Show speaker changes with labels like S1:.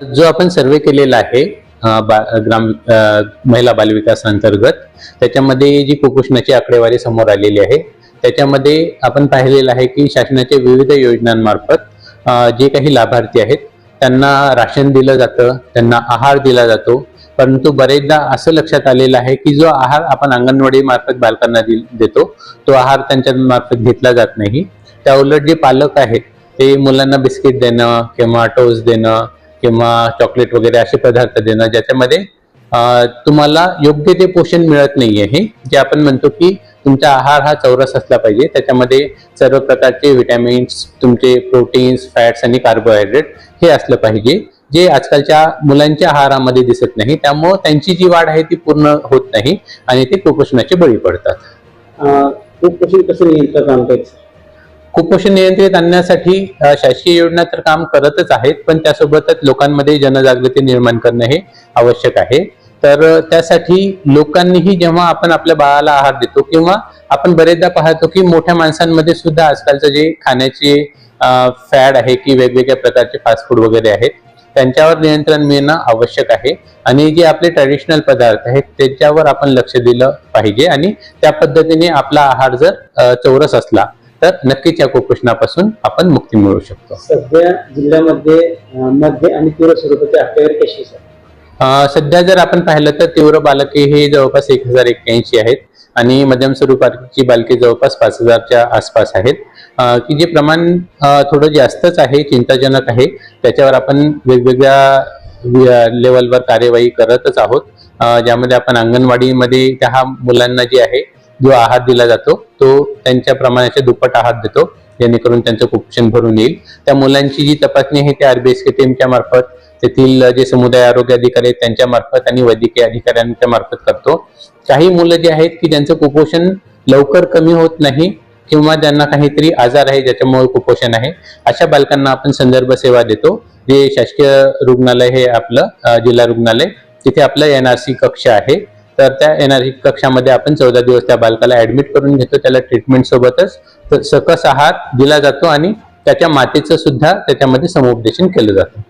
S1: जो आपण सर्वे केलेला आहे बा- ग्राम महिला बालविकास अंतर्गत त्याच्यामध्ये जी कुपोषणाची आकडेवारी समोर आलेली आहे त्याच्यामध्ये आपण पाहिलेलं आहे की शासनाच्या विविध योजनांमार्फत जे काही लाभार्थी आहेत त्यांना राशन दिलं जातं त्यांना आहार दिला जातो परंतु बरेचदा असं लक्षात आलेलं आहे की जो आहार आपण अंगणवाडी मार्फत बालकांना देतो तो आहार त्यांच्या मार्फत घेतला जात नाही. त्या उलट जे पालक आहेत ते मुलांना बिस्किट देणं किंवा टोस्ट देणं किंवा चॉकलेट वगैरे असे पदार्थ देणं ज्याच्यामध्ये तुम्हाला योग्य ते पोषण मिळत नाही आहे जे आपण म्हणतो की तुमचा आहार हा चौरस असला पाहिजे. त्याच्यामध्ये सर्व प्रकारचे विटॅमिन्स तुमचे प्रोटीन्स फॅट्स आणि कार्बोहायड्रेट हे असलं पाहिजे जे आजकालच्या मुलांच्या आहारामध्ये दिसत नाही. त्यामुळं त्यांची जी वाढ आहे ती पूर्ण होत नाही आणि ते कुपोषणाचे बळी पडतात.
S2: कुपोषण कसं नियंत्रण काम करायचं
S1: कुपोषण नियंत्रित आणण्यासाठी शासकीय योजना तर काम करतच आहेत पण त्यासोबतच लोकांमध्ये जनजागृती निर्माण करणं हे आवश्यक आहे. तर त्यासाठी लोकांनीही जेव्हा आपण आपल्या बाळाला आहार देतो किंवा आपण बरेचदा पाहतो की मोठ्या माणसांमध्ये सुद्धा आजकालचं जे खाण्याचे फॅड आहे की वेगवेगळ्या प्रकारचे फास्ट फूड वगैरे आहेत त्यांच्यावर नियंत्रण मिळणं आवश्यक आहे. आणि जे आपले ट्रॅडिशनल पदार्थ आहेत त्याच्यावर आपण लक्ष दिलं पाहिजे आणि त्या पद्धतीने आपला आहार जर चौरस असला तर नक्कीच या कुपोषणापासून आपण मुक्ती मिळू शकतो.
S2: सध्या जिल्ह्यामध्ये मध्य आणि तीव्र स्वरूपाची आकडेवारी कशी आहे सर?
S1: अ, सध्या जर आपण पाहिलं तर तीव्र बालके हे जवळपास एक हजार एक्क्याऐंशी आहेत आणि मध्यम स्वरूपाची बालके जवळपास पाच हजारच्या आसपास आहेत. की जे प्रमाण थोडं जास्तच आहे चिंताजनक आहे त्याच्यावर आपण वेगवेगळ्या लेवलवर कार्यवाही करतच आहोत. ज्यामध्ये आपण अंगणवाडीमध्ये त्या मुलांना जे आहे जो आहार दिला जातो तो त्यांच्या प्रमाणाच्या दुप्पट आहार देतो जेणेकरून त्यांचं कुपोषण भरून येईल. त्या मुलांची जी तपासणी आहे ते आरबीएसके टीमच्या मार्फत तेथील जे समुदाय आरोग्य अधिकारी आहेत त्यांच्या मार्फत आणि वैद्यकीय अधिकाऱ्यांच्या मार्फत करतो. काही मुलं जे आहेत की ज्यांचं कुपोषण लवकर कमी होत नाही किंवा ज्यांना काहीतरी आजार आहे ज्याच्यामुळे कुपोषण आहे अशा बालकांना आपण संदर्भ सेवा देतो. जे शासकीय रुग्णालय हे आपलं जिल्हा रुग्णालय तिथे आपलं एनआरसी कक्ष आहे. तर त्या येणारी कक्षामध्ये आपण चौदा दिवस त्या बालकाला ऍडमिट करून घेतो त्याला ट्रीटमेंट सोबतच. सकस आहार दिला जातो आणि त्याच्या मातेचं सुद्धा त्याच्यामध्ये समुपदेशन केलं जातं.